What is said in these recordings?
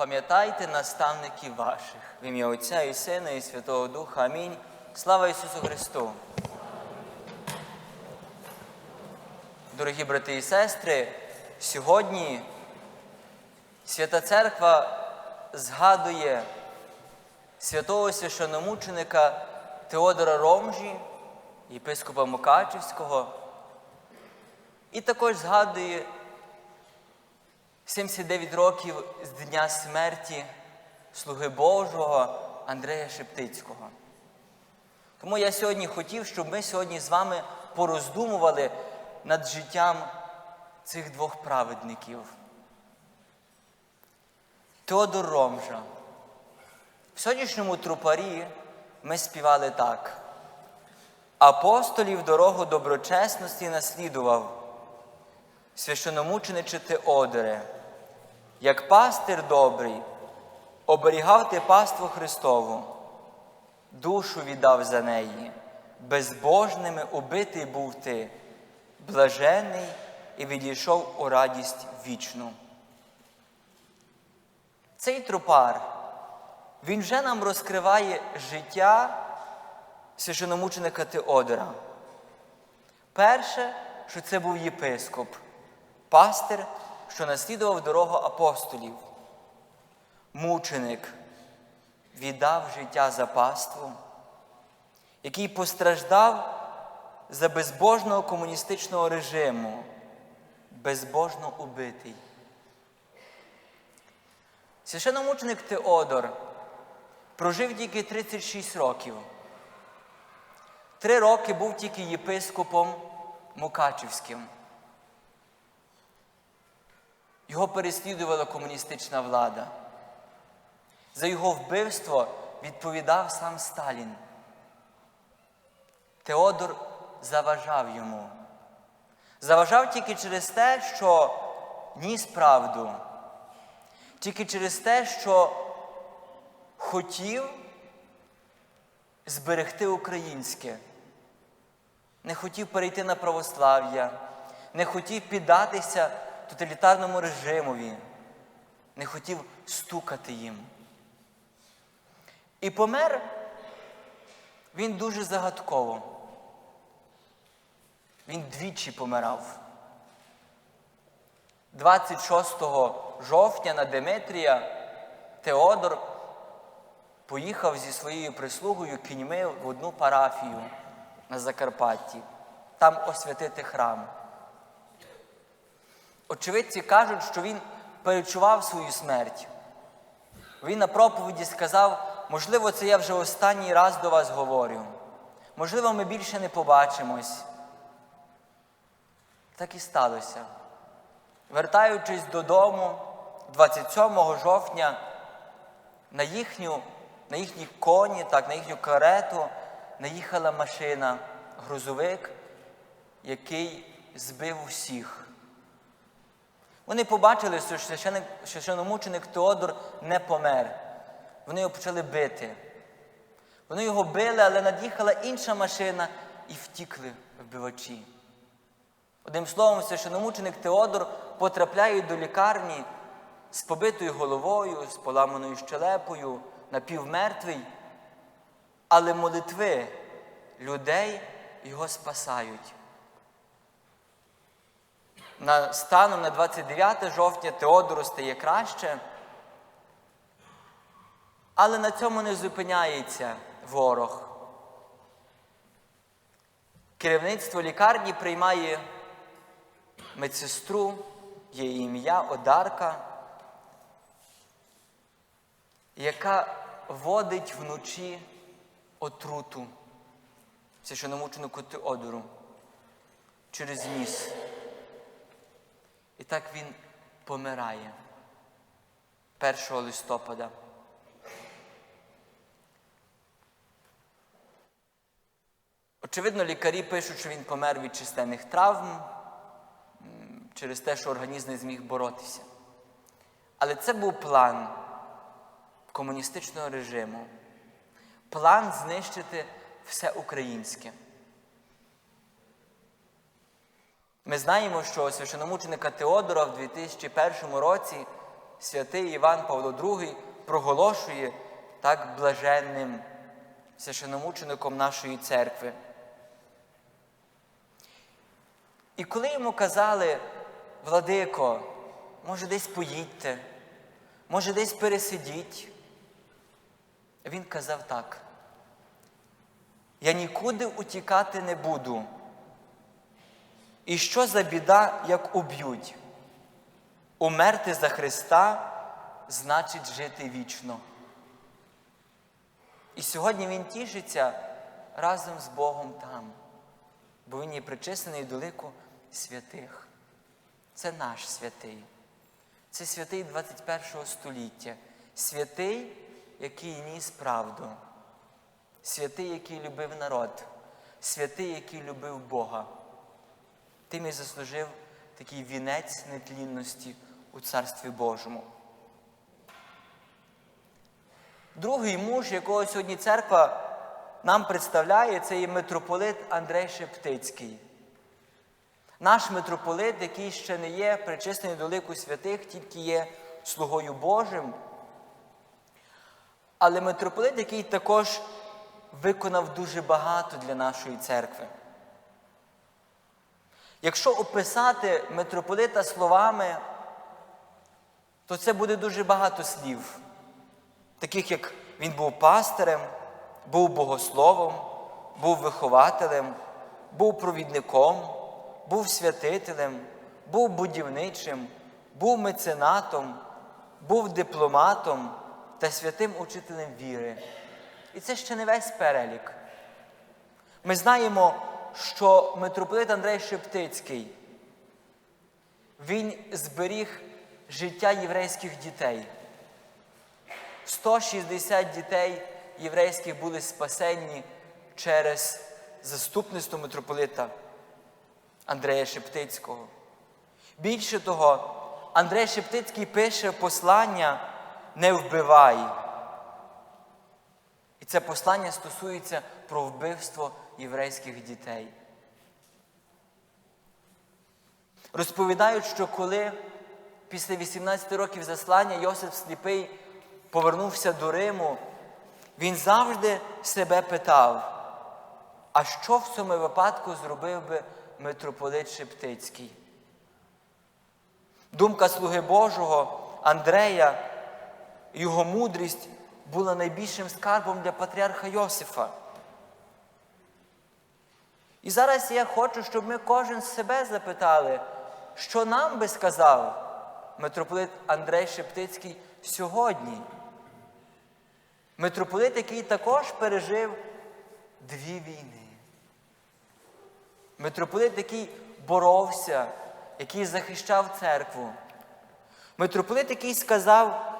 пам'ятайте наставників ваших. В ім'я Отця і Сина, і Святого Духа. Амінь. Слава Ісусу Христу! Дорогі брати і сестри, сьогодні Свята Церква згадує святого священомученика Теодора Ромжі, єпископа Мукачівського, і також згадує 79 років з дня смерті слуги Божого Андрея Шептицького. Тому я сьогодні хотів, щоб ми сьогодні з вами пороздумували над життям цих двох праведників. Теодор Ромжа. В сьогоднішньому трупарі ми співали так. Апостолів дорогу доброчесності наслідував, священомучениче Теодоре, як пастир добрий, оберігав ти паству Христову, душу віддав за неї, безбожними убитий був ти, блажений і відійшов у радість вічну. Цей трупар, він вже нам розкриває життя священомученика Теодора. Перше, що це був єпископ, пастир, що наслідував дорогу апостолів. Мученик віддав життя за паству, який постраждав за безбожного комуністичного режиму, безбожно убитий. Священомученик Теодор прожив тільки 36 років. Три роки був тільки єпископом Мукачівським. Його переслідувала комуністична влада. За його вбивство відповідав сам Сталін. Теодор заважав йому. Заважав тільки через те, що ніс правду, тільки через те, що хотів зберегти українське, не хотів перейти на православ'я, не хотів піддатися тоталітарному режимові, не хотів стукати їм. І помер він дуже загадково. Він двічі помирав. 26 жовтня на Деметрія Теодор поїхав зі своєю прислугою кіньми в одну парафію на Закарпатті, там освятити храм. Очевидці кажуть, що він перечував свою смерть. Він на проповіді сказав, можливо, це я вже останній раз до вас говорю. Можливо, ми більше не побачимось. Так і сталося. Вертаючись додому 27 жовтня, на їхню, на їхні коні, так, на їхню карету наїхала машина, грузовик, який збив усіх. Вони побачили, що священомученик Теодор не помер. Вони його почали бити. Вони його били, але над'їхала інша машина і втікли вбивачі. Одним словом, священомученик Теодор потрапляє до лікарні з побитою головою, з поламаною щелепою, напівмертвий, але молитви людей його спасають. На, Станом на 29 жовтня Теодору стає краще, але на цьому не зупиняється ворог. Керівництво лікарні приймає медсестру, її ім'я Одарка, яка водить вночі отруту священомученику Теодору через ніс. І так він помирає 1 листопада. Очевидно, лікарі пишуть, що він помер від численних травм через те, що організм не зміг боротися. Але це був план комуністичного режиму, план знищити все українське. Ми знаємо, що священомученика Теодора в 2001 році святий Іван Павло II проголошує так блаженним священомучеником нашої церкви. І коли йому казали, Владико, може, десь поїдьте, може, десь пересидіть, він казав так. Я нікуди утікати не буду. І що за біда, як уб'ють? Умерти за Христа значить жити вічно. І сьогодні Він тішиться разом з Богом там, бо Він є причислений до лику святих. Це наш святий. Це святий 21 століття. Святий, який ніс правду. Святий, який любив народ, святий, який любив Бога. Тим і заслужив такий вінець нетлінності у Царстві Божому. Другий муж, якого сьогодні церква нам представляє, це є митрополит Андрей Шептицький. Наш митрополит, який ще не є причислений до лику святих, тільки є слугою Божим. Але митрополит, який також виконав дуже багато для нашої церкви. Якщо описати митрополита словами, то це буде дуже багато слів, таких як він був пастирем, був богословом, був вихователем, був провідником, був святителем, був будівничим, був меценатом, був дипломатом та святим учителем віри. І це ще не весь перелік. Ми знаємо, що митрополит Андрей Шептицький, він зберіг життя єврейських дітей. 160 дітей єврейських були спасенні через заступництво митрополита Андрея Шептицького. Більше того, Андрей Шептицький пише послання не вбивай. І це послання стосується про вбивство єврейських дітей. Розповідають, що коли після 18 років заслання Йосип Сліпий повернувся до Риму, він завжди себе питав, а що в цьому випадку зробив би митрополит Шептицький? Думка слуги Божого Андрея, його мудрість була найбільшим скарбом для патріарха Йосифа. І зараз я хочу, щоб ми кожен себе запитали, що нам би сказав митрополит Андрей Шептицький сьогодні. Митрополит, який також пережив дві війни. Митрополит, який боровся, який захищав церкву. Митрополит, який сказав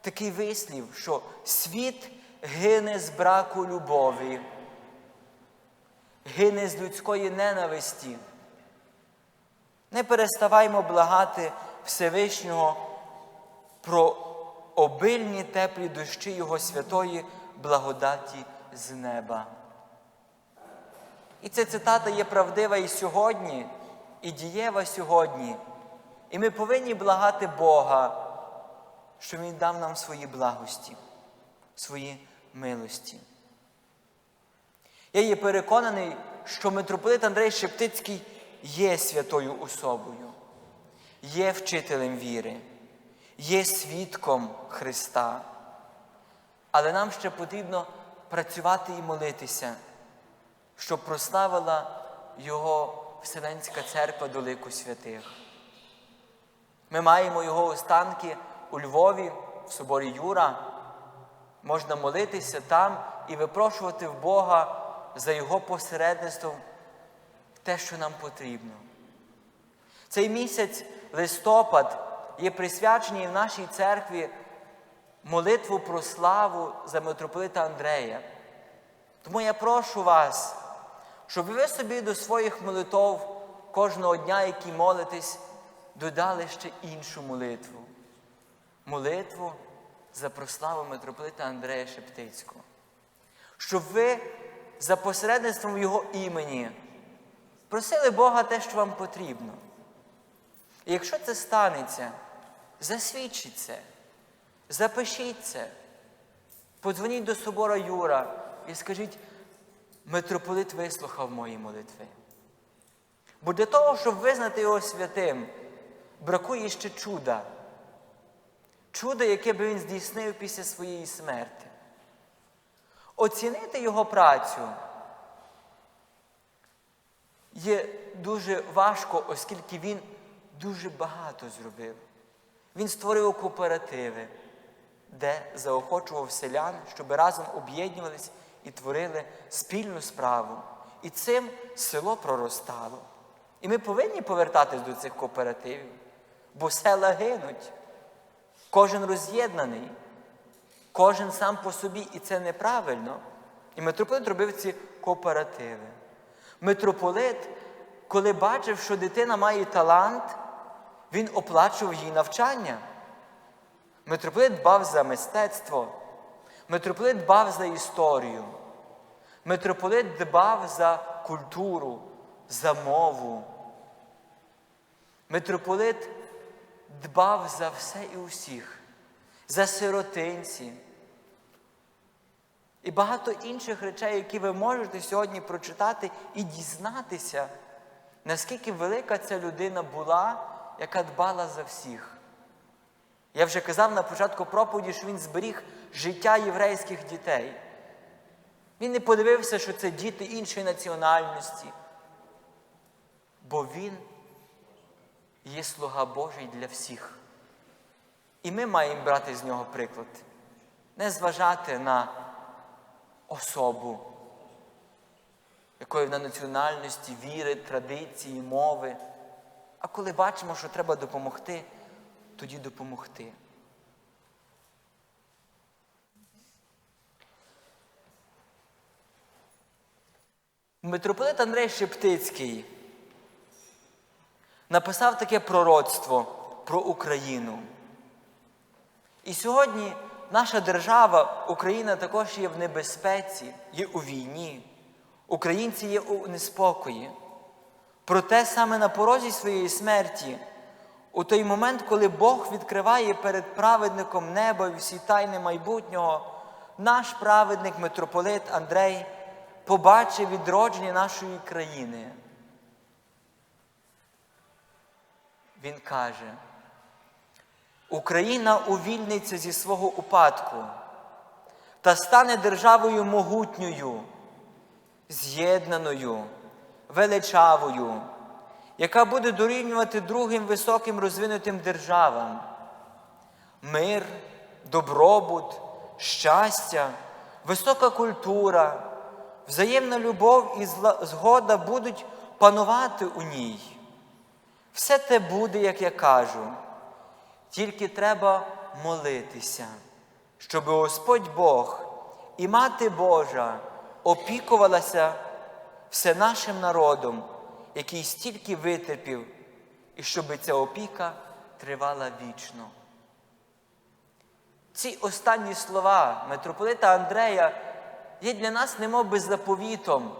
такий вислів, що світ гине з браку любові, гине з людської ненависті. Не переставаймо благати Всевишнього про обильні теплі дощі Його святої благодаті з неба. І ця цитата є правдива і сьогодні, і дієва сьогодні. І ми повинні благати Бога, що Він дав нам свої благості, свої милості. Я є переконаний, що митрополит Андрей Шептицький є святою особою, є вчителем віри, є свідком Христа. Але нам ще потрібно працювати і молитися, щоб прославила Його Вселенська церква до лику святих. Ми маємо його останки у Львові, в соборі Юра. Можна молитися там і випрошувати в Бога за Його посередництвом те, що нам потрібно. Цей місяць листопад є присвячений в нашій церкві молитву про славу за митрополита Андрея. Тому я прошу вас, щоб ви собі до своїх молитов кожного дня, які молитесь, додали ще іншу молитву. Молитву за прославу митрополита Андрея Шептицького. Щоб ви за посередництвом Його імені просили Бога те, що вам потрібно. І якщо це станеться, Засвідчіть це, запишіть це. Подзвоніть до собора Юра і скажіть, митрополит вислухав мої молитви. Бо для того, щоб визнати його святим, бракує ще чуда. Чудо, яке би він здійснив після своєї смерти. Оцінити його працю є дуже важко, оскільки він дуже багато зробив. Він створив кооперативи, де заохочував селян, щоб разом об'єднувались і творили спільну справу. І цим село проростало. І ми повинні повертатись до цих кооперативів, бо села гинуть. Кожен роз'єднаний, кожен сам по собі, і це неправильно. І митрополит робив ці кооперативи. Митрополит, коли бачив, що дитина має талант, він оплачував їй навчання. Митрополит дбав за мистецтво, митрополит дбав за історію, митрополит дбав за культуру, за мову. Митрополит дбав за все і усіх, за сиротинці. І багато інших речей, які ви можете сьогодні прочитати і дізнатися, наскільки велика ця людина була, яка дбала за всіх. Я вже казав на початку проповіді, що він зберіг життя єврейських дітей. Він не подивився, що це діти іншої національності, бо він є слуга Божий для всіх. І ми маємо брати з нього приклад, не зважати на особу, якої на національності, віри, традиції, мови. А коли бачимо, що треба допомогти, тоді допомогти. Митрополит Андрей Шептицький написав таке пророцтво про Україну. І сьогодні наша держава, Україна також є в небезпеці, є у війні. Українці є у неспокої. Проте саме на порозі своєї смерті, у той момент, коли Бог відкриває перед праведником неба і всі тайни майбутнього, наш праведник митрополит Андрей побачив відродження нашої країни. Він каже, Україна увільниться зі свого упадку та стане державою могутньою, з'єднаною, величавою, яка буде дорівнювати другим високим розвинутим державам. Мир, добробут, щастя, висока культура, взаємна любов і згода будуть панувати у ній. Все те буде, як я кажу, тільки треба молитися, щоб Господь Бог і Мати Божа опікувалася все нашим народом, який стільки витерпів, і щоб ця опіка тривала вічно. Ці останні слова митрополита Андрея є для нас немов би заповітом.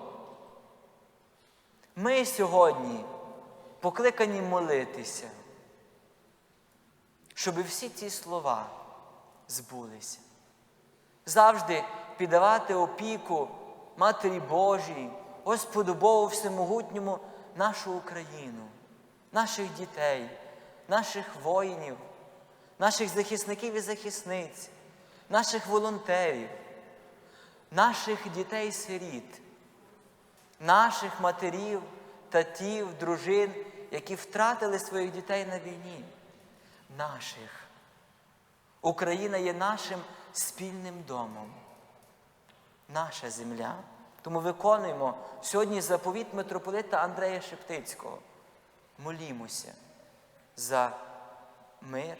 Ми сьогодні покликані молитися, щоб всі ці слова збулися. Завжди піддавати опіку Матері Божій, Господу Богу Всемогутньому нашу Україну, наших дітей, наших воїнів, наших захисників і захисниць, наших волонтерів, наших дітей-сиріт, наших матерів, татів, дружин, які втратили своїх дітей на війні, наших. Україна є нашим спільним домом, наша земля. Тому виконуємо сьогодні заповіт митрополита Андрея Шептицького. Молімося за мир,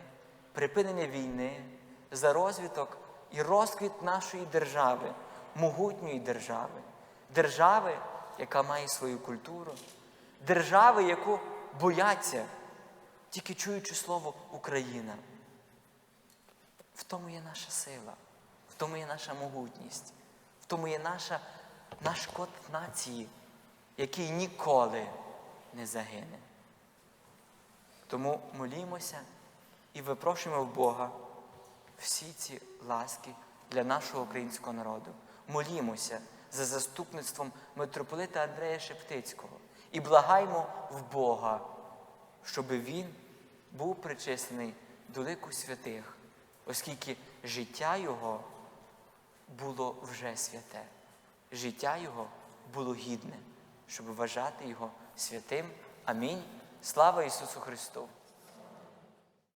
припинення війни, за розвиток і розквіт нашої держави, могутньої держави, держави, яка має свою культуру, держави, яку бояться, тільки чуючи слово Україна. В тому є наша сила, в тому є наша могутність, в тому є наша, наш код нації, який ніколи не загине. Тому молімося і випрошуємо в Бога всі ці ласки для нашого українського народу. Молімося за заступництвом митрополита Андрея Шептицького і благаймо в Бога, щоб він був причислений до лику святих, оскільки життя його було вже святе, життя його було гідне, щоб вважати його святим. Амінь. Слава Ісусу Христу!